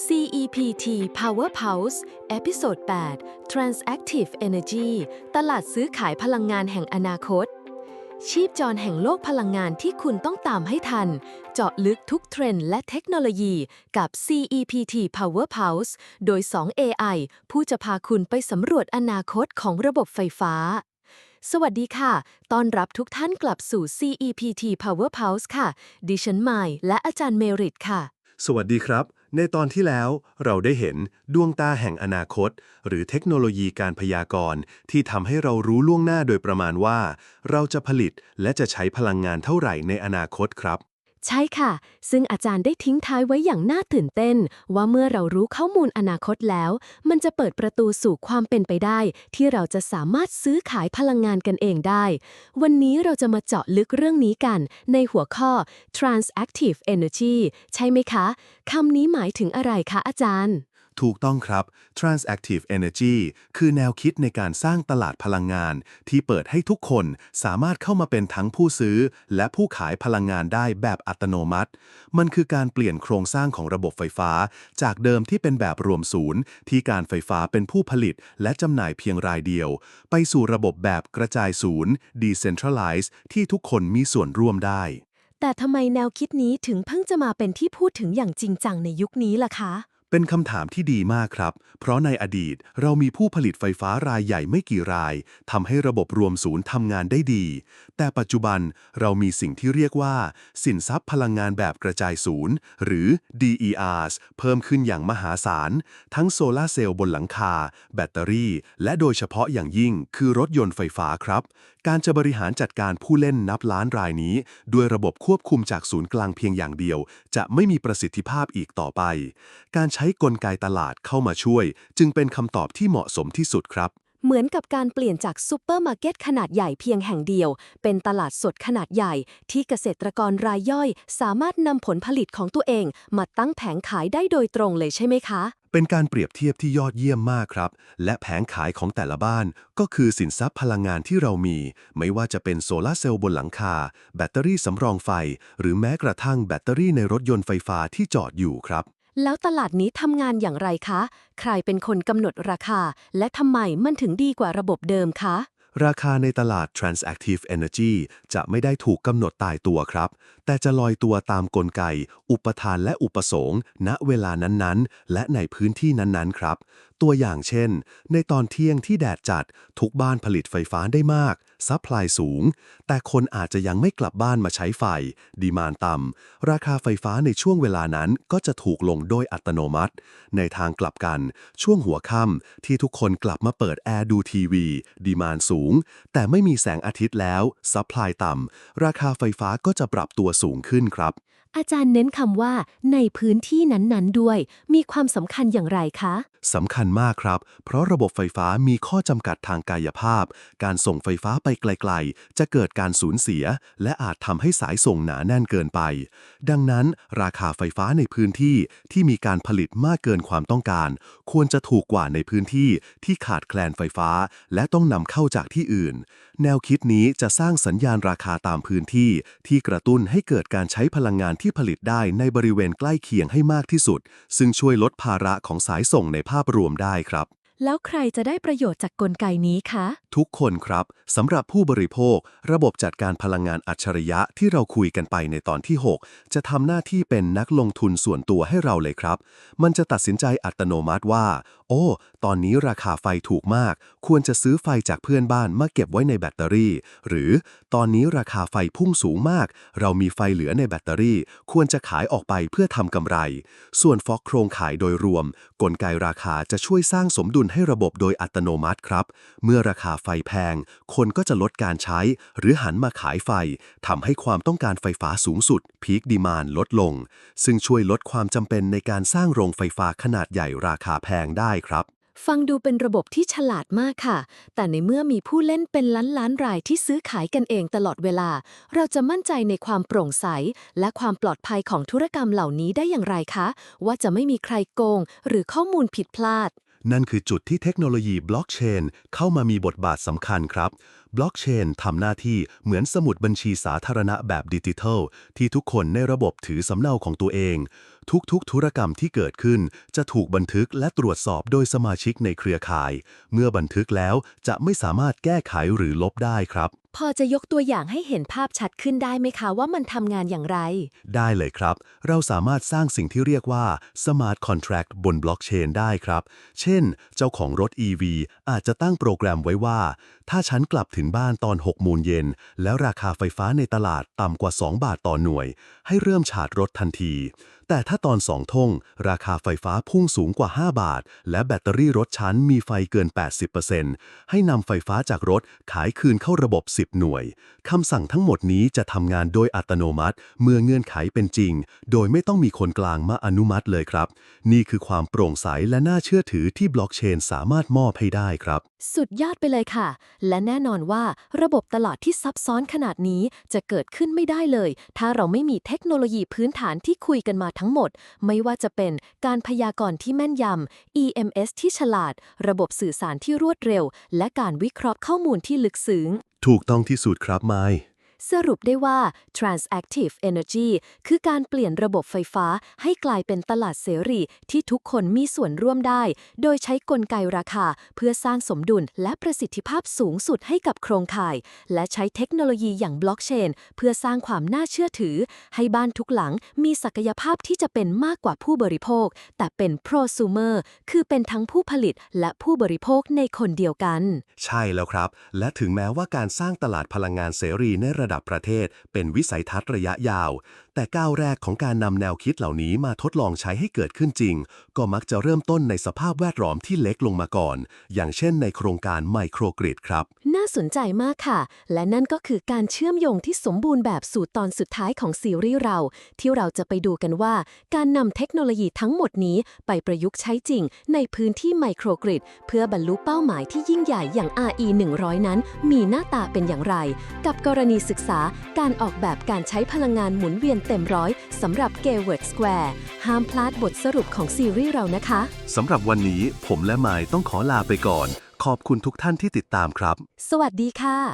CEPT Power Pulse เอพิโซด8 Transactive Energy ตลาดซื้อขายพลังงานแห่งอนาคต ชีพจรแห่งโลกพลังงานที่คุณต้องตามให้ทัน เจาะลึกทุกเทรนด์และเทคโนโลยีกับ CEPT Power Pulse โดย 2 AI ผู้จะพาคุณไปสำรวจอนาคตของระบบไฟฟ้า สวัสดีค่ะ ต้อนรับทุกท่านกลับสู่ CEPT Power Pulse ค่ะ ดิฉันไมล์และอาจารย์เมริตค่ะ สวัสดีครับ ในตอนที่แล้วเราได้เห็นดวงตาแห่งอนาคต หรือเทคโนโลยีการพยากรณ์ที่ทำให้เรารู้ล่วงหน้าโดยประมาณว่า เราจะผลิตและจะใช้พลังงานเท่าไหร่ในอนาคตครับ ใช่ค่ะ ซึ่งอาจารย์ได้ทิ้งท้ายไว้อย่างน่าตื่นเต้น ว่าเมื่อเรารู้ข้อมูลอนาคตแล้ว มันจะเปิดประตูสู่ความเป็นไปได้ ที่เราจะสามารถซื้อขายพลังงานกันเองได้ วันนี้เราจะมาเจาะลึกเรื่องนี้กัน ในหัวข้อ transactive energy ใช่ไหมคะ คำนี้หมายถึงอะไรคะอาจารย์ ถูกต้องครับ Transactive Energy คือแนวคิดในการสร้างตลาดพลังงาน ที่เปิดให้ทุกคนสามารถเข้ามาเป็นทั้งผู้ซื้อ และผู้ขายพลังงานได้แบบอัตโนมัติ มันคือการเปลี่ยนโครงสร้างของระบบไฟฟ้า จากเดิมที่เป็นแบบรวมศูนย์ ที่การไฟฟ้าเป็นผู้ผลิต และจำหน่ายเพียงรายเดียว ไปสู่ระบบแบบกระจายศูนย์ Decentralized ที่ทุกคนมีส่วนร่วมได้แต่ทำไมแนวคิดนี้ถึงเพิ่งจะมาเป็นที่พูดถึงอย่างจริงจังในยุคนี้ล่ะคะ เป็นคำถามที่ดีมากครับ เพราะในอดีตเรามีผู้ผลิตไฟฟ้ารายใหญ่ไม่กี่รายทำให้ระบบรวมศูนย์ทำงานได้ดี แต่ปัจจุบันเรามีสิ่งที่เรียกว่า สินทรัพย์พลังงานแบบกระจายศูนย์ หรือ DERs เพิ่มขึ้นอย่างมหาศาล ทั้งโซลาเซลล์บนหลังคา แบตเตอรี่ และโดยเฉพาะอย่างยิ่งคือรถยนต์ไฟฟ้าครับ การจะบริหารจัดการผู้เล่นนับล้านรายนี้ ด้วยระบบควบคุมจากศูนย์กลางเพียงอย่างเดียว จะไม่มีประสิทธิภาพอีกต่อไป การใช้กลไกตลาดเข้ามาช่วย จึงเป็นคำตอบที่เหมาะสมที่สุดครับ เหมือนกับการเปลี่ยนจากซูเปอร์มาร์เก็ตขนาดใหญ่เพียงแห่งเดียว เป็นตลาดสดขนาดใหญ่ ที่เกษตรกรรายย่อย สามารถนำผลผลิตของตัวเอง มาตั้งแผงขายได้โดยตรงเลยใช่ไหมคะ เป็นการเปรียบเทียบที่ยอดเยี่ยมมากครับ และแผงขายของแต่ละบ้าน ก็คือสินทรัพย์พลังงานที่เรามี ไม่ว่าจะเป็นโซลาร์เซลล์บนหลังคา แบตเตอรี่สำรองไฟ หรือแม้กระทั่งแบตเตอรี่ในรถยนต์ไฟฟ้าที่จอดอยู่ครับ แล้วตลาดนี้ทำงานอย่างไรคะ ใครเป็นคนกำหนดราคา และทำไมมันถึงดีกว่าระบบเดิมคะ ราคาในตลาด Transactive Energy จะไม่ได้ถูกกำหนดตายตัวครับ แต่จะลอยตัวตามกลไก อุปทานและอุปสงค์ ณเวลานั้นๆ และในพื้นที่นั้นๆ ครับ ตัวอย่างเช่น ในตอนเที่ยงที่แดดจัด ทุกบ้านผลิตไฟฟ้าได้มาก ซัพพลายสูง แต่คนอาจจะยังไม่กลับบ้านมาใช้ไฟ ดีมานต่ำ ราคาไฟฟ้าในช่วงเวลานั้นก็จะถูกลงโดยอัตโนมัติ ในทางกลับกัน ช่วงหัวค่ำที่ทุกคนกลับมาเปิดแอร์ดูทีวี ดีมานสูง แต่ไม่มีแสงอาทิตย์แล้ว ซัพพลายต่ำ ราคาไฟฟ้าก็จะปรับตัวสูงขึ้นครับ อาจารย์เน้นคำว่าในพื้นที่นั้นๆด้วย มีความสำคัญอย่างไรคะ สำคัญมากครับ เพราะระบบไฟฟ้ามีข้อจำกัดทางกายภาพ การส่งไฟฟ้าไปไกลๆ จะเกิดการสูญเสีย และอาจทำให้สายส่งหนาแน่นเกินไป ดังนั้น ราคาไฟฟ้าในพื้นที่ที่มีการผลิตมากเกินความต้องการ ควรจะถูกกว่าในพื้นที่ที่ขาดแคลนไฟฟ้า และต้องนำเข้าจากที่อื่น แนวคิดนี้จะสร้างสัญญาณราคาตามพื้นที่ ที่กระตุ้นให้เกิดการใช้พลังงานที่ผลิตได้ในบริเวณใกล้เคียงให้มากที่สุด ซึ่งช่วยลดภาระของสายส่งในภาพรวมได้ครับ แล้วใครจะได้ประโยชน์จากกลไกนี้คะ ทุกคนครับสำหรับผู้บริโภค ระบบจัดการพลังงานอัจฉริยะที่เราคุยกันไปในตอนที่ 6 จะทำหน้าที่เป็นนักลงทุนส่วนตัวให้เราเลยครับ มันจะตัดสินใจอัตโนมัติว่า โอ้ ตอนนี้ราคาไฟถูกมาก ควรจะซื้อไฟจากเพื่อนบ้านมาเก็บไว้ในแบตเตอรี่ หรือตอนนี้ราคาไฟพุ่งสูงมาก เรามีไฟเหลือในแบตเตอรี่ ควรจะขายออกไปเพื่อทำกำไร ส่วนฟอกโครงข่ายโดยรวม กลไกราคาจะช่วยสร้างสมดุลให้ระบบโดยอัตโนมัติครับ เมื่อราคาไฟแพง คนก็จะลดการใช้ หรือหันมาขายไฟทำให้ความต้องการไฟฟ้าสูงสุดพีคดีมานลดลง ซึ่งช่วยลดความจำเป็นในการสร้างโรงไฟฟ้าขนาดใหญ่ราคาแพงได้ครับ ฟังดูเป็นระบบที่ฉลาดมากค่ะ แต่ในเมื่อมีผู้เล่นเป็นล้านล้านรายที่ซื้อขายกันเองตลอดเวลา เราจะมั่นใจในความโปร่งใส และความปลอดภัยของธุรกรรมเหล่านี้ได้อย่างไรคะ ว่าจะไม่มีใครโกง หรือข้อมูลผิดพลาด นั่นคือจุดที่เทคโนโลยีบล็อกเชนเข้ามามีบทบาทสำคัญครับ บล็อกเชนทำหน้าที่เหมือนสมุดบัญชีสาธารณะแบบดิจิทัล ที่ทุกคนในระบบถือสำเนาของตัวเอง ทุกๆ ธุรกรรมที่เกิดขึ้น จะถูกบันทึกและตรวจสอบโดยสมาชิกในเครือข่าย เมื่อบันทึกแล้วจะไม่สามารถแก้ไขหรือลบได้ครับ พอจะยกตัวอย่างให้เห็นภาพชัดขึ้นได้ไหมคะว่ามันทำงานอย่างไร ได้เลยครับ เราสามารถสร้างสิ่งที่เรียกว่า Smart Contract บนบล็อกเชนได้ครับ เช่น เจ้าของรถ EV อาจจะตั้งโปรแกรมไว้ว่า ถ้าฉันกลับถึงบ้านตอน 6 โมงเย็น แล้วราคาไฟฟ้าในตลาดต่ำกว่า 2 บาทต่อหน่วย ให้เริ่มชาร์จรถทันที แต่ถ้าตอน2ท่งราคาไฟฟ้าพุ่งสูงกว่า 5 บาท และแบตเตอรี่รถชั้นมีไฟเกิน 80%ให้นำไฟฟ้าจากรถขายคืนเข้าระบบ 10 หน่วย คำสั่งทั้งหมดนี้จะทำงานโดยอัตโนมัติ เมื่อเงื่อนไขเป็นจริง โดยไม่ต้องมีคนกลางมาอนุมัติเลยครับ นี่คือความโปร่งใสและน่าเชื่อถือที่บล็อกเชนสามารถมอบให้ได้ครับ สุดยอดไปเลยค่ะ และแน่นอนว่าระบบตลาดที่ซับซ้อนขนาดนี้จะเกิดขึ้นไม่ได้เลย ถ้าเราไม่มีเทคโนโลยีพื้นฐานที่คุยกันมาทั้งหมด ไม่ว่าจะเป็นการพยากรณ์ที่แม่นยำ EMS ที่ฉลาด ระบบสื่อสารที่รวดเร็ว และการวิเคราะห์ข้อมูลที่ลึกซึ้ง ถูกต้องที่สุดครับไม สรุปได้ว่า Transactive Energy คือการเปลี่ยนระบบไฟฟ้าให้กลายเป็นตลาดเสรีที่ทุกคนมีส่วนร่วมได้ โดยใช้กลไกราคา เพื่อสร้างสมดุลและประสิทธิภาพสูงสุดให้กับโครงข่าย และใช้เทคโนโลยีอย่างบล็อกเชน เพื่อสร้างความน่าเชื่อถือ ให้บ้านทุกหลังมีศักยภาพที่จะเป็นมากกว่าผู้บริโภค แต่เป็น prosumer คือเป็นทั้งผู้ผลิตและผู้บริโภคในคนเดียวกัน ใช่แล้วครับ และถึงแม้ว่าการสร้างตลาดพลังงานเสรีในระดับประเทศ เป็นวิสัยทัศน์ระยะยาวแต่ก้าวแรกของการนำแนวคิดเหล่านี้มาทดลองใช้ให้เกิดขึ้นจริง ก็มักจะเริ่มต้นในสภาพแวดล้อมที่เล็กลงมาก่อน อย่างเช่นในโครงการไมโครกริดครับ น่าสนใจมากค่ะ และนั่นก็คือการเชื่อมโยงที่สมบูรณ์แบบสู่ตอนสุดท้ายของซีรีส์เรา ที่เราจะไปดูกันว่า การนำเทคโนโลยีทั้งหมดนี้ไปประยุกต์ใช้จริง ในพื้นที่ไมโครกริดเพื่อบรรลุเป้าหมายที่ยิ่งใหญ่อย่าง RE 100 นั้น มีหน้าตาเป็นอย่างไร กับกรณีศึกษาการออกแบบการใช้พลังงานหมุนเวียนเต็มร้อยสำหรับ g a w a r d Square ห้ามพลาดบทสรุปของซีรีส์เรานะคะ สำหรับวันนี้ผมและไมายต้องขอลาไปก่อน ขอบคุณทุกท่านที่ติดตามครับ สวัสดีค่ะ